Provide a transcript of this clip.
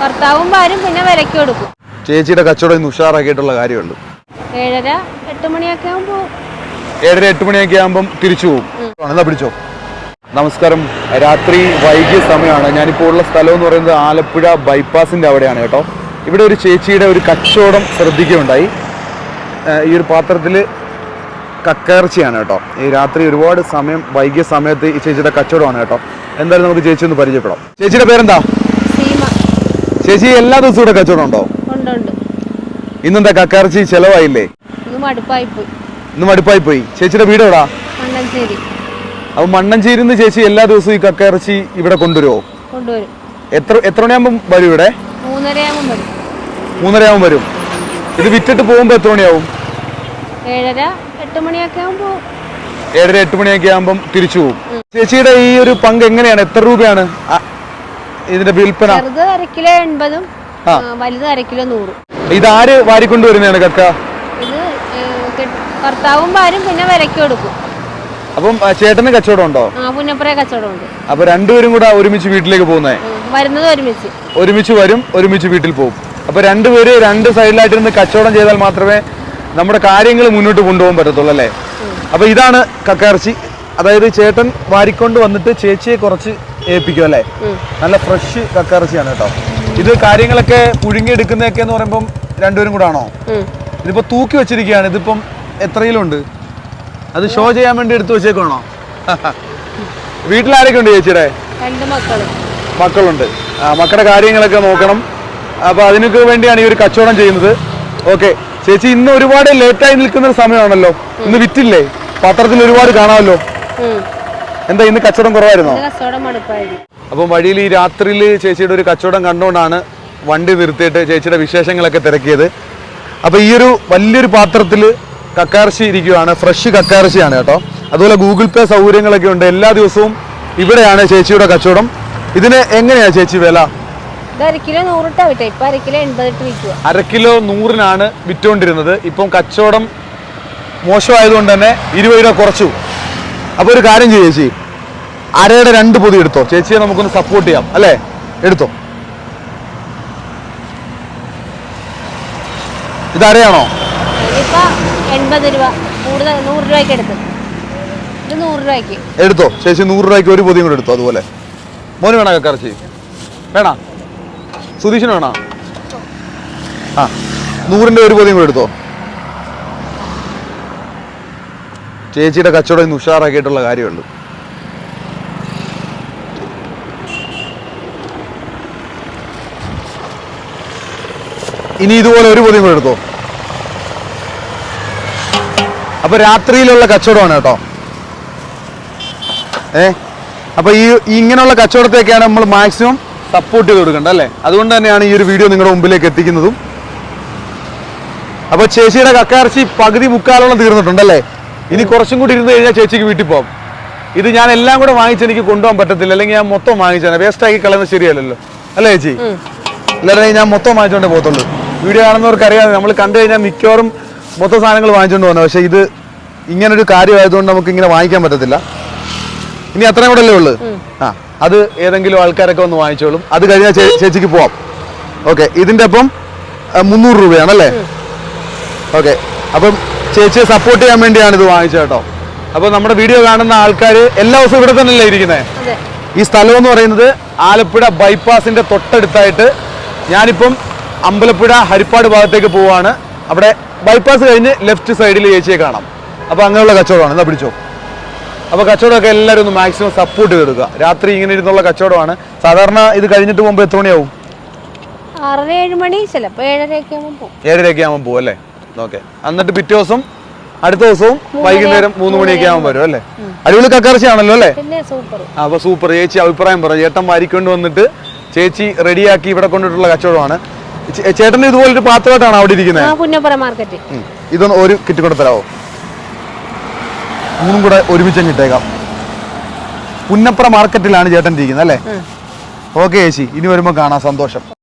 ഭർത്താവും ഭാര്യയും പിന്നെ വിലക്ക് കൊടുക്കും. ചേച്ചിയുടെ കച്ചവടം ഇന്ന് ഉഷാറാക്കിയിട്ടുള്ള കാര്യമുണ്ട്. ഏഴര എട്ട് മണിയൊക്കെ ആകുമ്പോൾ ഏഴര എട്ട് മണിയൊക്കെ ആകുമ്പം തിരിച്ചു പോകും. എന്നാ പിടിച്ചോ. നമസ്കാരം. രാത്രി വൈകിയ സമയമാണ്. ഞാനിപ്പോൾ ഉള്ള സ്ഥലം എന്ന് പറയുന്നത് ആലപ്പുഴ ബൈപ്പാസിന്റെ അവിടെയാണ് കേട്ടോ. ഇവിടെ ഒരു ചേച്ചിയുടെ ഒരു കച്ചവടം ശ്രദ്ധിക്കുകയുണ്ടായി. ഈ ഒരു പാത്രത്തിൽ കക്കയിറച്ചിയാണ് കേട്ടോ. ഈ രാത്രി ഒരുപാട് സമയം വൈകിയ സമയത്ത് ഈ ചേച്ചിയുടെ കച്ചവടമാണ് കേട്ടോ. എന്തായാലും നമുക്ക് ചേച്ചി ഒന്ന് പരിചയപ്പെടാം. ചേച്ചിയുടെ പേരെന്താ? സീമ. ചേച്ചി എല്ലാ ദിവസവും ഇവിടെ കച്ചവടം ഉണ്ടോ? ഇന്നെന്താ കക്കാർച്ചി ചെലവായില്ലേ? ഇന്ന് മടുപ്പായി പോയി. ചേച്ചിയുടെ വീട് എവിടാ? അപ്പൊ മണ്ണഞ്ചേരി ചേച്ചി എല്ലാ ദിവസവും ഈ കക്കയിറച്ചി ഇവിടെ കൊണ്ടുവരുമോ കൊണ്ടുവരും. എത്ര എത്ര മണിയാകുമ്പം വരും ഇവിടെ? മൂന്നരയാകുമ്പോ വരും. ഇത് വിറ്റിട്ട് പോകുമ്പോ എത്ര മണിയാവും? ഏഴര എട്ട് മണിയൊക്കെ ആകുമ്പോ ഏഴര എട്ട് മണിയൊക്കെ ആകുമ്പം തിരിച്ചു പോകും. ചേച്ചിയുടെ ഈ ഒരു പങ്ക് എങ്ങനെയാണ്? എത്ര രൂപയാണ്? ഇതിന്റെ വിൽപ്പന? ചെറുത് അര കിലോ എൺപതും ആ. വലുത് അര കിലോ നൂറും. ഇതാര് വാരിക്കൊണ്ടുവരുന്നതാണ് കക്ക? ഇത് ഭർത്താവും ഭാര്യയും പിന്നെ വിലക്ക് കൊടുക്കും. അപ്പം ആ, ചേട്ടന് കച്ചവടം ഉണ്ടോ? ആ പുന്നപ്പുറ കച്ചവടമുണ്ട് അപ്പൊ രണ്ടുപേരും കൂടെ ഒരുമിച്ച് വീട്ടിലേക്ക് പോകുന്നേ? ഉം, വരുന്നത് ഒരുമിച്ച്. ഒരുമിച്ച് വരും ഒരുമിച്ച് വീട്ടിൽ പോകും. അപ്പൊ രണ്ടുപേര് രണ്ട് സൈഡിലായിട്ട് നിന്ന് കച്ചവടം ചെയ്താൽ മാത്രമേ നമ്മുടെ കാര്യങ്ങൾ മുന്നോട്ട് കൊണ്ടുപോകാൻ പറ്റത്തുള്ളൂ അല്ലേ? അപ്പൊ ഇതാണ് കക്കയിറച്ചി അതായത് ചേട്ടൻ വാരിക്കൊണ്ട് വന്നിട്ട് ചേച്ചിയെ കുറച്ച് ഏൽപ്പിക്കും അല്ലേ? നല്ല ഫ്രഷ് കക്കയിറച്ചിയാണ് കേട്ടോ. ഇത് കാര്യങ്ങളൊക്കെ പുഴുങ്ങിയെടുക്കുന്നതൊക്കെ എന്ന് പറയുമ്പം രണ്ടുപേരും കൂടെ ആണോ? ഇതിപ്പോ തൂക്കി വെച്ചിരിക്കുകയാണ്. ഇതിപ്പം എത്രയിലുണ്ട്? അത് ഷോ ചെയ്യാൻ വേണ്ടി എടുത്തു വെച്ചേക്കാണോ വീട്ടിലാരൊക്കെ ഉണ്ട് ചേച്ചിയുടെ? മക്കളുണ്ട്. ആ, മക്കളുടെ കാര്യങ്ങളൊക്കെ നോക്കണം. അപ്പൊ അതിനൊക്കെ വേണ്ടിയാണ് ഈ ഒരു കച്ചവടം ചെയ്യുന്നത്. ഓക്കെ. ചേച്ചി ഇന്ന് ഒരുപാട് ലേറ്റായി നിൽക്കുന്ന ഒരു സമയമാണല്ലോ. ഇന്ന് വിറ്റില്ലേ? പത്രത്തിൽ ഒരുപാട് കാണാമല്ലോ. എന്താ ഇന്ന് കച്ചവടം കുറവായിരുന്നോ? അപ്പൊ വഴിയിൽ ഈ രാത്രിയിൽ ചേച്ചിയുടെ ഒരു കച്ചവടം കണ്ടുകൊണ്ടാണ് വണ്ടി നിർത്തിയിട്ട് ചേച്ചിയുടെ വിശേഷങ്ങളൊക്കെ തിരക്കിയത്. അപ്പോൾ ഈ ഒരു വലിയൊരു പാത്രത്തിൽ കക്കാർശി ഇരിക്കുകയാണ് ഫ്രഷ് കക്കാർശിയാണ് കേട്ടോ. അതുപോലെ ഗൂഗിൾ പേ സൗകര്യങ്ങളൊക്കെ ഉണ്ട്. എല്ലാ ദിവസവും ഇവിടെയാണ് ചേച്ചിയുടെ കച്ചവടം. ഇതിന് എങ്ങനെയാ ചേച്ചി വില? ഇത് അര കിലോ നൂറിട്ടാ വിട്ടെ. ഇപ്പൊ അര കിലോ എൺപതിട്ട് വിൽക്കുക അര കിലോ നൂറിനാണ് വിറ്റുകൊണ്ടിരുന്നത് ഇപ്പം കച്ചവടം മോശമായതുകൊണ്ട് തന്നെ ഇരുപത് രൂപ കുറച്ചു. അപ്പോൾ ഒരു കാര്യം ചെയ്യും ചേച്ചി. അരയുടെ രണ്ട് പൊതി എടുത്തോ. ചേച്ചിയെ നമുക്കൊന്ന് സപ്പോർട്ട് ചെയ്യാം. അല്ലേ? എടുത്തോ. ഇത് അരയാണോ? എടുത്തോ. ചേച്ചി നൂറ് രൂപയ്ക്ക് ഒരു പൊതിയും കൂടെ എടുത്തോ അതുപോലെ. മോന് വേണോ കക്കറച്ചി വേണോ? സുധീഷിന് വേണോ? ആ. നൂറിന്റെ ഒരു പൊതിയും കൂടെ എടുത്തോ. ചേച്ചിയുടെ കച്ചവടം ഇന്ന് ഉഷാറാക്കിയിട്ടുള്ള കാര്യമുണ്ട്. ഇനി ഇതുപോലെ ഒരു പൊതിയും കൂടെ എടുത്തോ? അപ്പൊ രാത്രിയിലുള്ള കച്ചവടമാണ് കേട്ടോ. ഏ? അപ്പൊ ഈ ഇങ്ങനെയുള്ള കച്ചവടത്തെയൊക്കെയാണ് നമ്മൾ മാക്സിമം സപ്പോർട്ട് ചെയ്ത് കൊടുക്കേണ്ടത് അല്ലേ? അതുകൊണ്ട് തന്നെയാണ് ഈ ഒരു വീഡിയോ നിങ്ങളുടെ മുമ്പിലേക്ക് എത്തിക്കുന്നതും. അപ്പൊ ചേച്ചിയുടെ കക്കാർച്ചി പകുതി മുക്കാലോളം തീർന്നിട്ടുണ്ടല്ലേ? ഇനി കുറച്ചും കൂടി ഇരുന്ന് കഴിഞ്ഞാൽ ചേച്ചിക്ക് വീട്ടിൽ പോകാം ഇത് ഞാൻ എല്ലാം കൂടെ വാങ്ങിച്ച് എനിക്ക് കൊണ്ടുപോകാൻ പറ്റത്തില്ല. അല്ലെങ്കിൽ ഞാൻ മൊത്തം വാങ്ങിച്ചാണ് വേസ്റ്റ് ആക്കി കളയുന്നത് ശരിയല്ലല്ലോ. അല്ലേ ചേച്ചി? അല്ലാതെ ഞാൻ മൊത്തം വാങ്ങിച്ചോണ്ടേ പോകത്തുള്ളൂ. വീഡിയോ കാണുന്നവർക്ക് അറിയാം. നമ്മൾ കണ്ടു കഴിഞ്ഞാൽ മിക്കവാറും മൊത്തം സാധനങ്ങൾ വാങ്ങിച്ചുകൊണ്ട് പോകുന്നത്. പക്ഷേ ഇത് ഇങ്ങനൊരു കാര്യമായതുകൊണ്ട് നമുക്ക് ഇങ്ങനെ വാങ്ങിക്കാൻ പറ്റത്തില്ല. ഇനി അത്രയും കൂടെ അല്ലേ ഉള്ളു? ആ അത് ഏതെങ്കിലും ആൾക്കാരൊക്കെ ഒന്ന് വാങ്ങിച്ചോളും. അത് കഴിഞ്ഞാൽ ചേച്ചിക്ക് പോവാം. ഓക്കെ ഇതിന്റെ അപ്പം മുന്നൂറ് രൂപയാണല്ലേ ഓക്കെ അപ്പം ചേച്ചിയെ സപ്പോർട്ട് ചെയ്യാൻ വേണ്ടിയാണ് ഇത് വാങ്ങിച്ചത് കേട്ടോ. അപ്പോൾ നമ്മുടെ വീഡിയോ കാണുന്ന ആൾക്കാർ എല്ലാ ദിവസവും ഇവിടെ തന്നെയല്ലേ ഇരിക്കുന്നത് ഈ സ്ഥലം എന്ന് പറയുന്നത് ആലപ്പുഴ ബൈപ്പാസിന്റെ തൊട്ടടുത്തായിട്ട് ഞാനിപ്പം അമ്പലപ്പുഴ ഹരിപ്പാട് ഭാഗത്തേക്ക് പോവാണ്. അവിടെ ബൈപ്പാസ് കഴിഞ്ഞ് ലെഫ്റ്റ് സൈഡിൽ ചേച്ചിയെ കാണാം. അപ്പോൾ അങ്ങനെയുള്ള കച്ചവടമാണ്. എന്നാ പിടിച്ചോ. അപ്പോൾ കച്ചവടമൊക്കെ എല്ലാവരും ഒന്ന് മാക്സിമം സപ്പോർട്ട് ചെയ്തെടുക്കുക. രാത്രി ഇങ്ങനെ ഇരുന്നുള്ള കച്ചവടമാണ്. സാധാരണ ഇത് കഴിഞ്ഞിട്ട് പോകുമ്പോൾ എത്ര മണിയാവും? ആറര ഏഴ് മണി ചിലപ്പോ ഏഴരയൊക്കെ ആകുമ്പോൾ പോകും. ഏഴരയൊക്കെ ആകുമ്പോൾ പോകും അല്ലേ? ഓക്കെ. എന്നിട്ട് പിറ്റേ ദിവസം അടുത്ത ദിവസവും വൈകുന്നേരം മൂന്ന് മണിയൊക്കെ ആകുമ്പോൾ വരും അല്ലേ? അടിപൊളി കക്കറച്ചിയാണല്ലോ അല്ലേ? അപ്പൊ സൂപ്പർ. ചേച്ചി അഭിപ്രായം പറ. ചേട്ടൻ വാരിക്കൊണ്ട് വന്നിട്ട് ചേച്ചി റെഡിയാക്കി ഇവിടെ കൊണ്ടിട്ടുള്ള കച്ചവടമാണ്. ചേട്ടൻ ഇതുപോലെ ഇതുപോലൊരു പാത്രമായിട്ടാണ് അവിടെ ഇരിക്കുന്നത് ഇതൊന്ന് ഒരു കിറ്റ് കൂടെ തരാമോ മൂന്നും കൂടെ ഒരുമിച്ച് കിട്ടേക്കാം പുന്നപ്പുറ പുന്നപ്ര മാർക്കറ്റിലാണ് ചേട്ടൻ ഇരിക്കുന്നത് അല്ലേ? ഓക്കെ ചേച്ചി. ഇനി വരുമ്പോൾ കാണാം. സന്തോഷം.